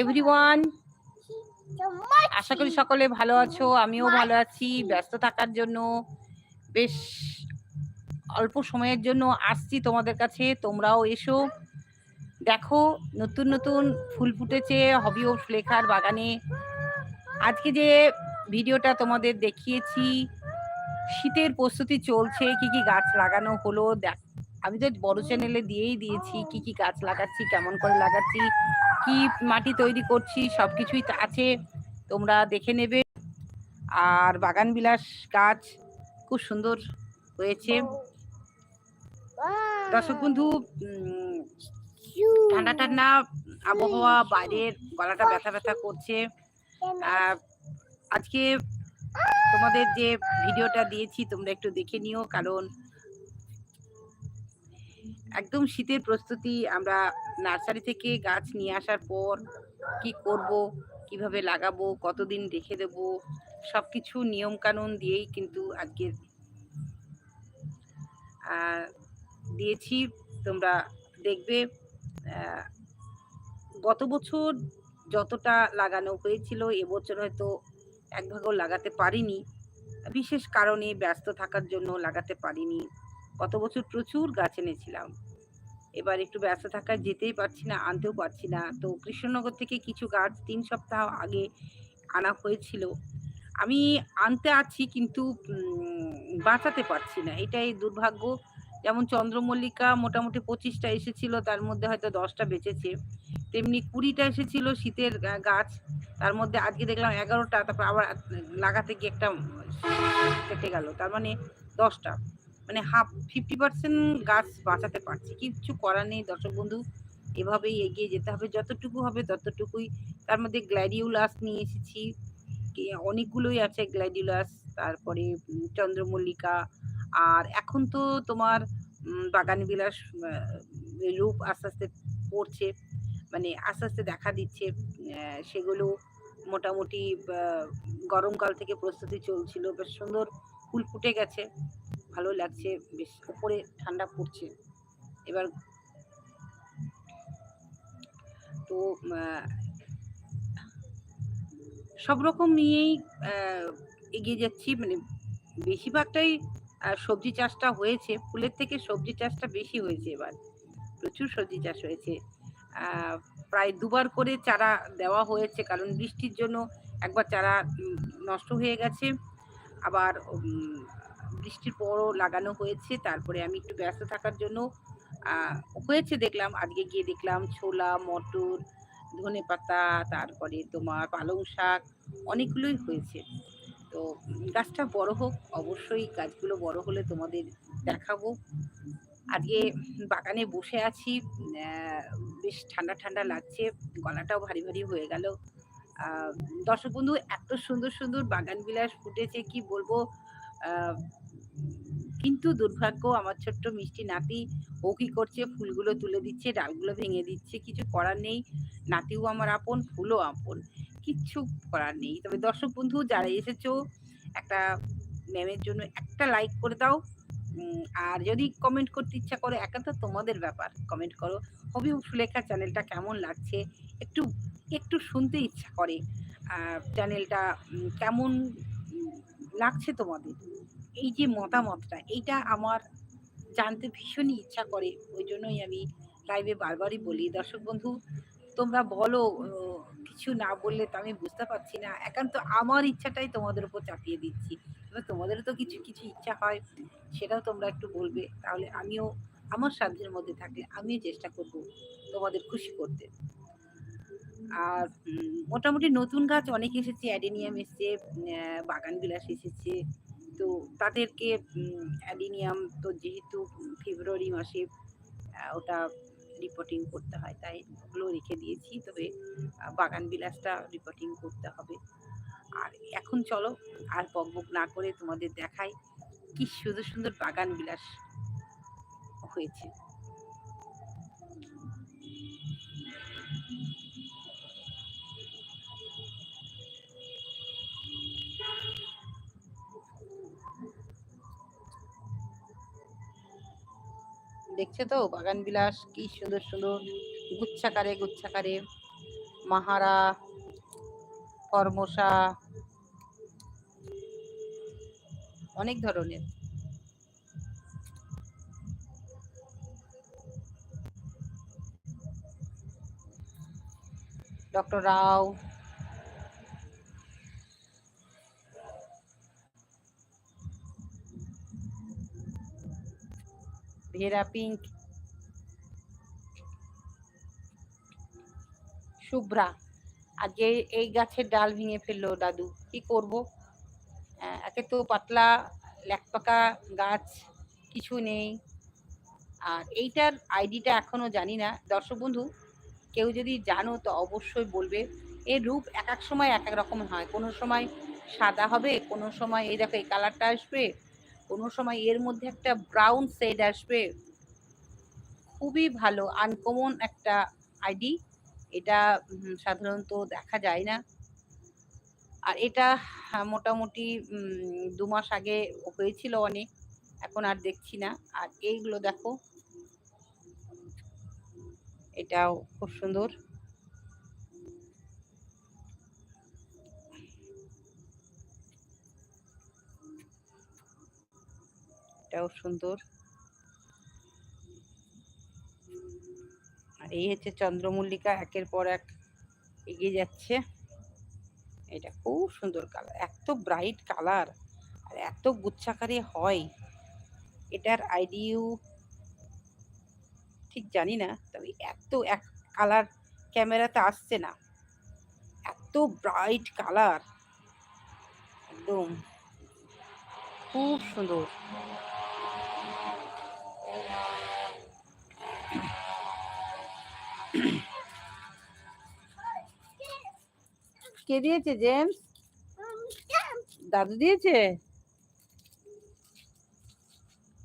Everyone আশা করি সকলে ভালো আছো আমিও ভালো আছি ব্যস্ত থাকার জন্য। বেশ অল্প সময়ের জন্য আসছি তোমাদের কাছে তোমরাও এসো। দেখো নতুন নতুন ফুল ফুটেছে হবি ও সুলেখার বাগানে। আজকে যে ভিডিওটা তোমাদের দেখিয়েছি শীতের প্রস্তুতি চলছে কি কি গাছ লাগানো হলো দেখ। আমি তো বড় চ্যানেলে দিয়েই দিয়েছি কি কি গাছ লাগাচ্ছি কেমন করে লাগাচ্ছি। কি মাটি তৈরি করছি সব কিছুই আছে, তোমরা দেখে নেবে। আর বাগান বিলাস গাছ খুব সুন্দর হয়েছে। দর্শক বন্ধু ঠান্ডা ঠান্ডা আবহাওয়া, বাইরের গলাটা ব্যথা ব্যথা করছে। আজকে তোমাদের যে ভিডিওটা দিয়েছি, তোমরা একটু দেখে নিও, কারণ একদম শীতের প্রস্তুতি, আমরা নার্সারি থেকে গাছ নিয়ে আসার পর কি করব, কীভাবে লাগাবো, কতদিন রেখে দেব সব কিছু নিয়মকানুন দিয়েই কিন্তু আজকের দিয়েছি। তোমরা দেখবে গত বছর যতটা লাগানো হয়েছিল, এবছর হয়তো এক ভাগও লাগাতে পারিনি। বিশেষ কারণে ব্যস্ত থাকার জন্য লাগাতে পারিনি। গত বছর প্রচুর গাছ এনেছিলাম। এবার একটু ব্যস্ত থাকায় যেতেই পারছি না, আনতেও পারছি না। তো কৃষ্ণনগর থেকে কিছু গাছ তিন সপ্তাহ আগে আনা হয়েছিল। আমি আনতে আছি কিন্তু বাঁচাতে পারছি না। এটাই দুর্ভাগ্য। যেমন চন্দ্রমল্লিকা মোটামুটি পঁচিশটা এসেছিল, তার মধ্যে হয়তো দশটা বেঁচেছে। তেমনি কুড়িটা এসেছিল শীতের গাছ। তার মধ্যে আজকে দেখলাম এগারোটা, তারপর আবার লাগাতে গিয়ে একটা কেটে গেল। তার মানে দশটা। মানে হাফ ফিফটি পার্সেন্ট গাছ বাঁচাতে পারছি। কিচ্ছু করার নেই দর্শক বন্ধু। এভাবেই এগিয়ে যেতে হবে। যতটুকু হবে ততটুকুই। তার মধ্যে গ্ল্যাডিউলাস নিয়ে এসেছি। অনেকগুলোই আছে গ্ল্যাডিউলাস তারপরে চন্দ্রমল্লিকা। আর এখন তো তোমার বাগান বিলাস রূপ আস্তে আস্তে পড়ছে। মানে আস্তে আস্তে দেখা দিচ্ছে। সেগুলো মোটামুটি গরমকাল থেকে প্রস্তুতি চলছিল। বেশ সুন্দর ফুল ফুটে গেছে। ভালো লাগছে, বেশ উপরে ঠান্ডা পড়ছে। এবার তো সব রকম নিয়েই এগিয়ে যাচ্ছি। মানে বেশিরভাগটাই সবজি চাষটা হয়েছে। ফুলের থেকে সবজি চাষটা বেশি হয়েছে এবার। প্রচুর সবজি চাষ হয়েছে। প্রায় দুবার করে চারা দেওয়া হয়েছে। কারণ বৃষ্টির জন্য একবার চারা নষ্ট হয়ে গেছে। আবার বৃষ্টির পরও লাগানো হয়েছে। তারপরে আমি একটু ব্যস্ত থাকার জন্য হয়েছে দেখলাম, আজকে গিয়ে দেখলাম ছোলা, মটর, ধনে পাতা, তারপরে তোমার পালং শাক, অনেকগুলোই হয়েছে। তো গাছটা বড় হোক, অবশ্যই গাছগুলো বড় হলে তোমাদের দেখাবো। আজকে বাগানে বসে আছি বেশ ঠান্ডা ঠান্ডা লাগছে, গলাটাও ভারী ভারী হয়ে গেল। দর্শক বন্ধু, এত সুন্দর সুন্দর বাগান বিলাস ফুটেছে, কি বলব? কিন্তু দুর্ভাগ্য আমার ছোট্ট মিষ্টি নাতি, ও কি করছে? ফুলগুলো তুলে দিচ্ছে, ডালগুলো ভেঙে দিচ্ছে, কিছু করার নেই। নাতিও আমার আপন, ফুলও আপন। কিচ্ছু করার নেই। তবে দর্শক বন্ধু, যারা এসেছ, একটা ম্যামের জন্য একটা লাইক করে দাও। আর যদি কমেন্ট করতে ইচ্ছা করো একা তো তোমাদের ব্যাপার। কমেন্ট করো, হবি সুলেখা চ্যানেলটা কেমন লাগছে? একটু একটু শুনতে ইচ্ছা করে। চ্যানেলটা কেমন লাগছে তোমাদের? এই যে মতামতটা, এইটা আমার জানতে ভীষণই ইচ্ছা করে। ওই জন্যই আমি লাইভে বারবারই বলি, দর্শক বন্ধু, তোমরা বলো কিছু না বললে তো আমি বুঝতে পারছি না। একান্ত আমার ইচ্ছাটাই তোমাদের উপর চাপিয়ে দিচ্ছি। এবার তোমাদেরও তো কিছু কিছু ইচ্ছা হয়, সেটাও তোমরা একটু বলবে। তাহলে আমিও আমার সাধ্যের মধ্যে থাকলে আমিও চেষ্টা করব তোমাদের খুশি করতে। আর মোটামুটি নতুন গাছ অনেক এসেছে, অ্যাডেনিয়াম এসছে বাগান বিলাস এসেছে। তো তাদেরকে অ্যাডিনিয়াম তো যেহেতু ফেব্রুয়ারি মাসে ওটা রিপোর্টিং করতে হয়, তাই ওগুলো রেখে দিয়েছি। তবে বাগান বিলাসটা রিপোর্টিং করতে হবে। আর এখন চলো, আর বকবক না করে তোমাদের দেখাই কি সুন্দর সুন্দর বাগান বিলাস হয়েছে। দেখছে তো? বাগান বিলাস, কি সুন্দর সুন্দর। গুচ্ছাকারে গুচ্ছাকারে। মাহারা কর্মসা অনেক ধরনের। ডক্টর রাও। ভেরা পিঙ্ক। শুভ্রা। আজকে এই গাছের ডাল ভেঙে ফেলল দাদু। কি করব? একে তো পাতলা ল্যাকপাকা গাছ, কিছু নেই। আর এইটার আইডিটা এখনও জানি না। দর্শক বন্ধু, কেউ যদি জানো তো অবশ্যই বলবে। এর রূপ এক এক সময় এক এক রকম হয়। কোনো সময় সাদা হবে, কোনো সময় এই দেখো এই কালারটা আসবে। কোনো সময় এর মধ্যে একটা ব্রাউন শেড আসবে। খুবই ভালো আনকমন একটা আইডি এটা সাধারণত দেখা যায় না। আর এটা মোটামুটি দু মাস আগে হয়েছিল অনেক, এখন আর দেখছি না। আর এইগুলো দেখো, এটাও খুব সুন্দর। এটাও সুন্দর। আর এই হচ্ছে চন্দ্রমল্লিকা, একের পর এক এগিয়ে যাচ্ছে। এটা খুব সুন্দর কালার এত ব্রাইট কালার আর এত গুচ্ছাকারে হয়। এটার আইডিও ঠিক জানি না, তবে এত এক কালার ক্যামেরাতে আসছে না। এত ব্রাইট কালার একদম। খুব সুন্দর। কে দিয়েছে জেমস? দাদু দিয়েছে?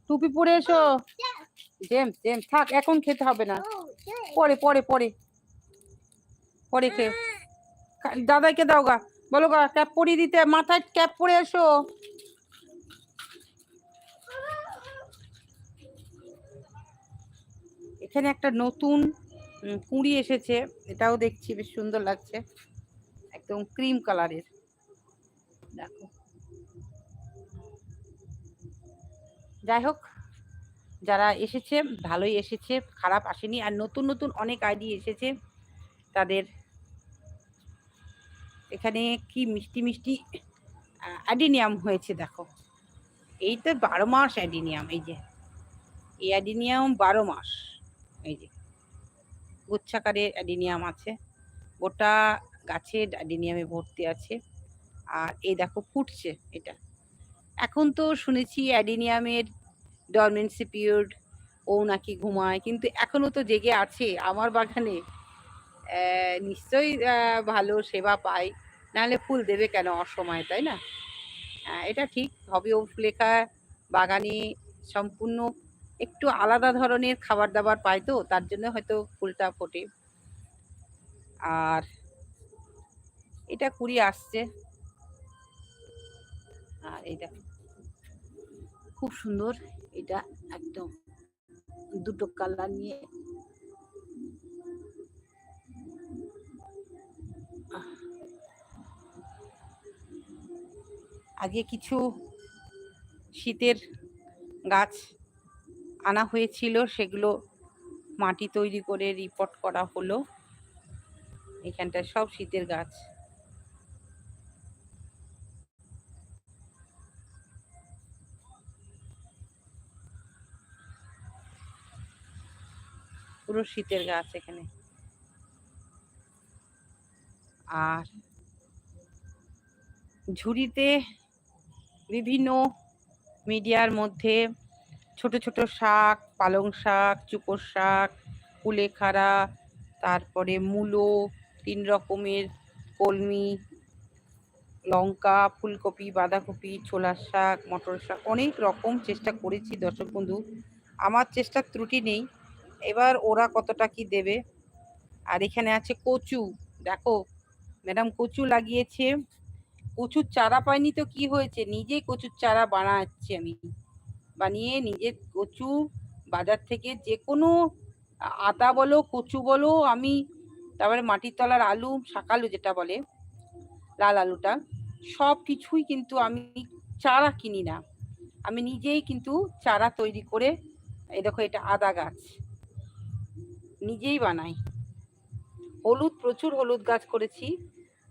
টুপি পরে এসো। জেমস জেমস থাক এখন খেতে হবে না। পরে পরে পরে। পরে খেয়ে। দাদাকে দাও গা। বলো গা ক্যাপ পরিয়ে দিতে মাথায় ক্যাপ পরে এসো। এখানে একটা নতুন কুঁড়ি এসেছে। এটাও দেখছি, বেশ সুন্দর লাগছে। একদম ক্রিম কালারের। দেখো। যাই হোক, যারা এসেছে, ভালোই এসেছে, খারাপ আসেনি। আর নতুন নতুন অনেক আইডি এসেছে তাদের। এখানে কি মিষ্টি মিষ্টি অ্যাডিনিয়াম হয়েছে, দেখো। এই তো বারো মাস অ্যাডিনিয়াম, এই যে। এই অ্যাডিনিয়াম বারো মাস। এই যে। গুচ্ছাকারে অ্যাডিনিয়াম আছে। গোটা গাছে অ্যাডিনিয়ামে ভর্তি আছে। আর এই দেখো ফুটছে এটা। এখন তো শুনেছি অ্যাডিনিয়ামের ডরমেন্সি পিরিয়ড, ও নাকি ঘুমায়, কিন্তু এখনও তো জেগে আছে আমার বাগানে। নিশ্চয়ই ভালো সেবা পায়। নাহলে ফুল দেবে কেন অসময়ে, তাই না? এটা ঠিক। হবি ও লেখা বাগানে সম্পূর্ণ একটু আলাদা ধরনের খাবার দাবার পায় তো, তার জন্য হয়তো ফুলটা ফোটে। আর এটা কুড়ি আসছে। আর এটা খুব সুন্দর। এটা একদম দুটো কালার নিয়ে। আগে কিছু শীতের গাছ আনা হয়েছিল, সেগুলো মাটি তৈরি করে রিপোর্ট করা হলো। এখানটা সব শীতের গাছ। পুরো শীতের গাছ এখানে। আর ঝুড়িতে বিভিন্ন মিডিয়ার মধ্যে ছোট ছোট শাক, পালং শাক চুপোর শাক কুলেখাড়া তারপরে মূলো, তিন রকমের কলমি, লঙ্কা, ফুলকপি, বাঁধাকপি, ছোলার শাক, মটর শাক, অনেক রকম চেষ্টা করেছি দর্শক বন্ধু। আমার চেষ্টার ত্রুটি নেই। এবার ওরা কতটা কি দেবে? আর এখানে আছে কচু। দেখো, ম্যাডাম কচু লাগিয়েছে। কচুর চারা পাইনি তো কি হয়েছে? নিজেই কচুর চারা বানাচ্ছি আমি। বানিয়ে নিজের কচু বাজার থেকে যে কোনো আদা বলো, কচু বলো, আমি তারপরে মাটির তলার আলু শাকালু যেটা বলে, লাল আলুটা, সব কিছুই কিন্তু আমি চারা কিনি না। আমি নিজেই কিন্তু চারা তৈরি করে এই দেখো এটা আদা গাছ, নিজেই বানাই। হলুদ, প্রচুর হলুদ গাছ করেছি,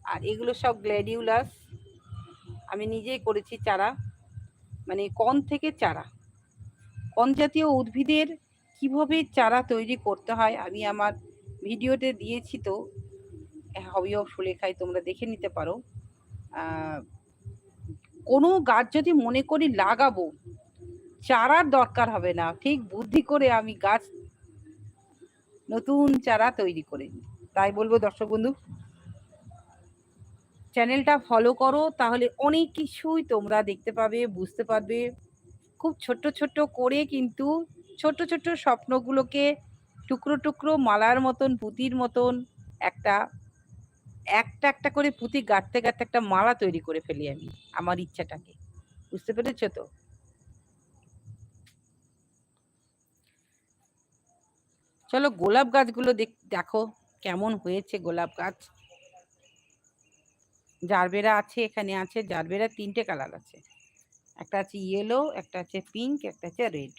আর এগুলো সব গ্ল্যাডিউলাস। আমি নিজেই করেছি চারা মানে কন থেকে চারা। কন জাতীয় উদ্ভিদের কীভাবে চারা তৈরি করতে হয়? আমি আমার ভিডিওতে দিয়েছি তো। হবি অফ সুলেখায় তোমরা দেখে নিতে পারো। কোনো গাছ যদি মনে করি লাগাবো, চারার দরকার হবে না। ঠিক বুদ্ধি করে আমি গাছ নতুন চারা তৈরি করে তাই বলব দর্শক বন্ধু, চ্যানেলটা ফলো করো, তাহলে অনেক কিছুই তোমরা দেখতে পাবে, বুঝতে পারবে। খুব ছোট্ট ছোট্ট করে কিন্তু ছোট ছোট স্বপ্নগুলোকে টুকরো টুকরো মালার মতন, পুঁতির মতন একটা একটা একটা করে পুঁতি গাঁটতে গাঁটতে একটা মালা তৈরি করে ফেলি আমি আমার ইচ্ছাটাকে। বুঝতে পেরেছ তো? চলো গোলাপ গাছগুলো দেখো কেমন হয়েছে গোলাপ গাছ। জারবেরা আছে, এখানে আছে। জারবেরা তিনটে কালার আছে। একটা আছে ইয়েলো একটা আছে পিঙ্ক একটা আছে রেড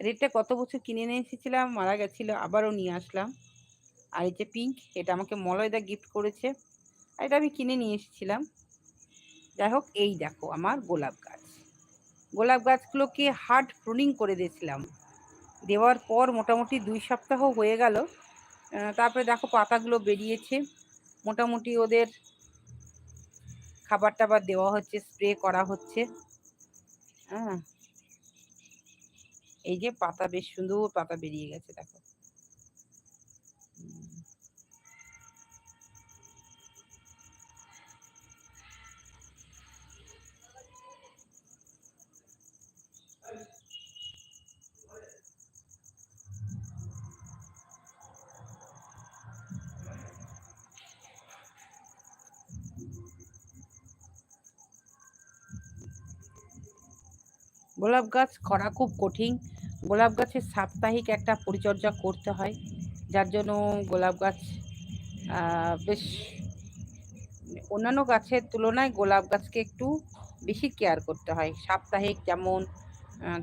রেডটা কত বছর কিনে নিয়ে এসেছিলাম, মারা গেছিল, আবারও নিয়ে আসলাম। আর এই যে পিঙ্ক এটা আমাকে মলয়দা গিফট করেছে, আর এটা আমি কিনে নিয়ে এসেছিলাম। যাই হোক, এই দেখো আমার গোলাপ গাছ। গোলাপ গাছগুলোকে হার্ড প্রুনিং করে দিয়েছিলাম। দেওয়ার পর মোটামুটি দুই সপ্তাহ হয়ে গেল। তারপরে দেখো পাতাগুলো বেরিয়েছে। মোটামুটি ওদের খাবার টাবার দেওয়া হচ্ছে স্প্রে করা হচ্ছে। হ্যাঁ এই যে পাতা বেশ সুন্দর পাতা বেরিয়ে গেছে দেখো। গোলাপ গাছ করা খুব কঠিন। গোলাপ গাছের সাপ্তাহিক একটা পরিচর্যা করতে হয়, যার জন্য গোলাপ গাছ বেশ অন্যান্য গাছের তুলনায় গোলাপ গাছকে একটু বেশি কেয়ার করতে হয়। সাপ্তাহিক যেমন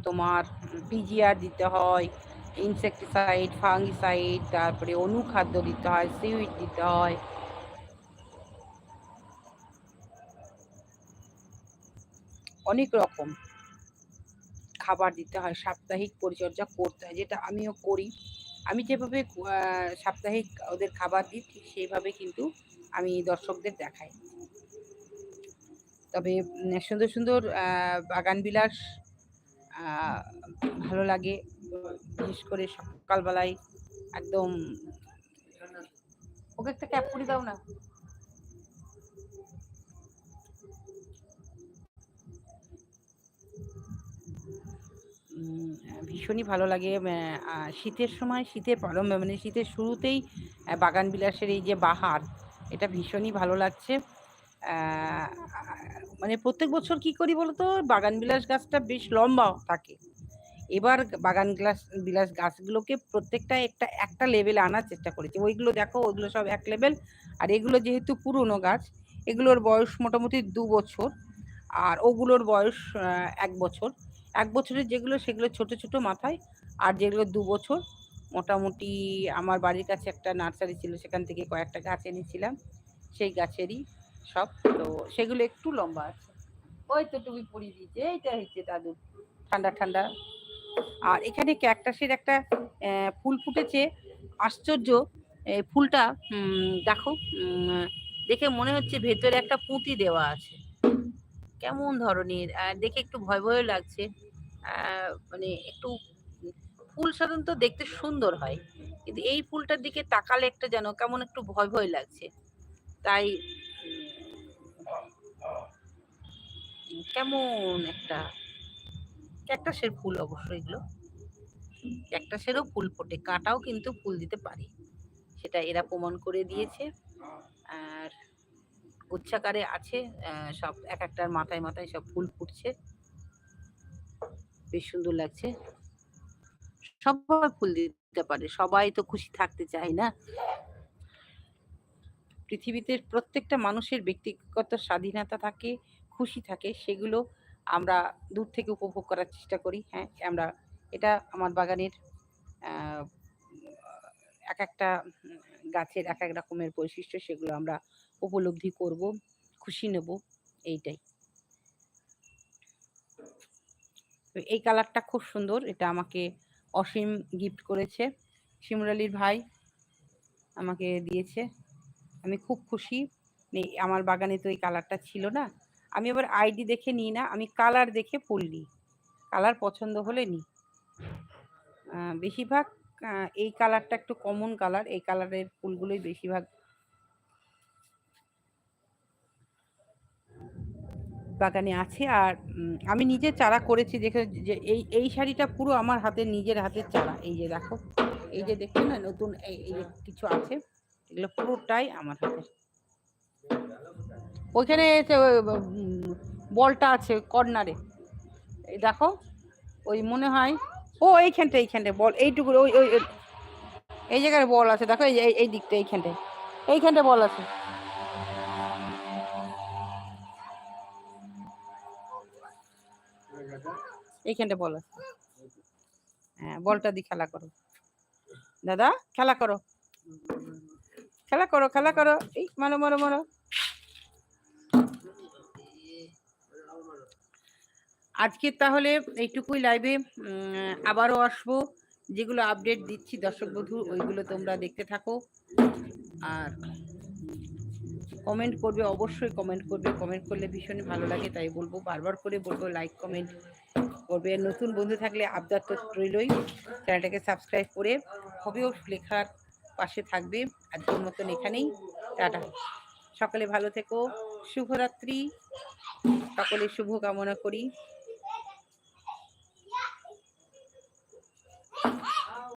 তোমার পিজিআর দিতে হয় ইনসেকটিসাইড ফাঙ্গিসাইড তারপরে অনুখাদ্য দিতে হয় সিউইড দিতে হয়। অনেক রকম। খাবার দিতে হয়, সাপ্তাহিক পরিচর্যা করতে হয়, যেটা আমিও করি। আমি যেভাবে সাপ্তাহিক ওদের খাবার দিই, ঠিক সেইভাবে কিন্তু আমি দর্শকদের দেখাই। তবে সুন্দর সুন্দর বাগান বিলাস ভালো লাগে। বিশেষ করে সকালবেলায় একদম ওকে একটা ক্যাপ করে দাও না। ভীষণই ভালো লাগে। শীতের সময় শীতের প্রারম্ভে মানে শীতের শুরুতেই বাগান বিলাসের এই যে বাহার, এটা ভীষণই ভালো লাগছে। মানে প্রত্যেক বছর কি করি বলতো? বাগান বিলাস গাছটা বেশ লম্বা থাকে। এবার বাগান গ্লাস বিলাস গাছগুলোকে প্রত্যেকটা একটা একটা লেভেলে আনার চেষ্টা করেছি। ওইগুলো দেখো, ওইগুলো সব এক লেভেল আর এগুলো যেহেতু পুরনো গাছ, এগুলোর বয়স মোটামুটি দু বছর। আর ওগুলোর বয়স এক বছর। এক বছরের যেগুলো, সেগুলো ছোট ছোট মাথায় আর যেগুলো দু বছর। মোটামুটি আমার বাড়ির কাছে একটা নার্সারি ছিল, সেখান থেকে কয়েকটা গাছ এনেছিলাম। সেই গাছেরই সব। তো সেগুলো একটু লম্বা আছে। ওই তো তুমি পড়িয়ে দিয়েছে, এইটা হচ্ছে দাদু। ঠান্ডা ঠান্ডা। আর এখানে ক্যাকটাসের একটা ফুল ফুটেছে। আশ্চর্য এই ফুলটা দেখো দেখে মনে হচ্ছে ভেতরে একটা পুঁতি দেওয়া আছে। কেমন ধরনের? দেখে একটু ভয় ভয় লাগছে। মানে একটু ফুল সাধারণত দেখতে সুন্দর হয়। কিন্তু এই ফুলটার দিকে তাকালে একটা যেন কেমন একটু ভয় ভয় লাগছে। তাই কেমন একটা ক্যাকটাসের ফুল অবশ্য এগুলো। ক্যাকটাসেরও ফুল ফোটে, কাঁটাও কিন্তু ফুল দিতে পারে। সেটা এরা প্রমাণ করে দিয়েছে। আর উচ্ছাকারে আছে সব এক একটার মাথায় মাথায় সব ফুল ফুটছে। বেশ সুন্দর লাগছে। সবাই ফুল দিতে পারে, সবাই তো খুশি থাকতে চায় না। পৃথিবীতে প্রত্যেকটা মানুষের ব্যক্তিগত স্বাধীনতা থাকে, খুশি থাকে, সেগুলো আমরা দূর থেকে উপভোগ করার চেষ্টা করি। হ্যাঁ আমরা এটা আমার বাগানের এক একটা গাছের এক এক রকমের বৈশিষ্ট্য, সেগুলো আমরা উপলব্ধি করব, খুশি নেব, এইটাই। তো এই কালারটা খুব সুন্দর। এটা আমাকে অসীম গিফট করেছে। শিমুরালির ভাই আমাকে দিয়েছে। আমি খুব খুশি। আমার বাগানে তো এই কালারটা ছিল না। আমি আবার আইডি দেখে নিই না। আমি কালার দেখে ফুল নিই। কালার পছন্দ হলে নিই। বেশিরভাগ এই কালারটা একটু কমন কালার। এই কালারের ফুলগুলোই বেশিরভাগ বাগানে আছে। আর আমি নিজে চারা করেছি দেখে যে এই এই শাড়িটা পুরো আমার হাতে, নিজের হাতের চারা। এই যে দেখো, এই যে দেখছ না, নতুন এই যে কিছু আছে, এগুলো পুরোটাই আমার হাতে। ওইখানে বলটা আছে কর্নারে। এই দেখো, ওই মনে হয়, ও, এইখানটা এইখানটায় বল এইটুকু ওই ওই এই জায়গায় বল আছে। দেখো, এই- এই দিকটা, এইখানটায়। এইখানটা বল আছে। এইখানটা বল। হ্যাঁ বলটা দিয়ে খেলা করো। দাদা, খেলা করো। খেলা করো খেলা করো। এই, মারো মারো মারো। আজকে তাহলে এইটুকুই লাইভে আবারও আসব। যেগুলো আপডেট দিচ্ছি দর্শক বন্ধু ওইগুলো তোমরা দেখতে থাকো। আর কমেন্ট করবে, অবশ্যই কমেন্ট করবে। কমেন্ট করলে ভীষণই ভালো লাগে, তাই বলব। বারবার করে বলব লাইক কমেন্ট করবে। নতুন বন্ধু থাকলে আবদার তো রইলই। চ্যানেলটাকে সাবস্ক্রাইব করে হবেও লেখার পাশে থাকবে। আজকের মতন এখানেই। টাটা। সকলে ভালো থেকো। শুভরাত্রি। সকলে শুভ কামনা করি।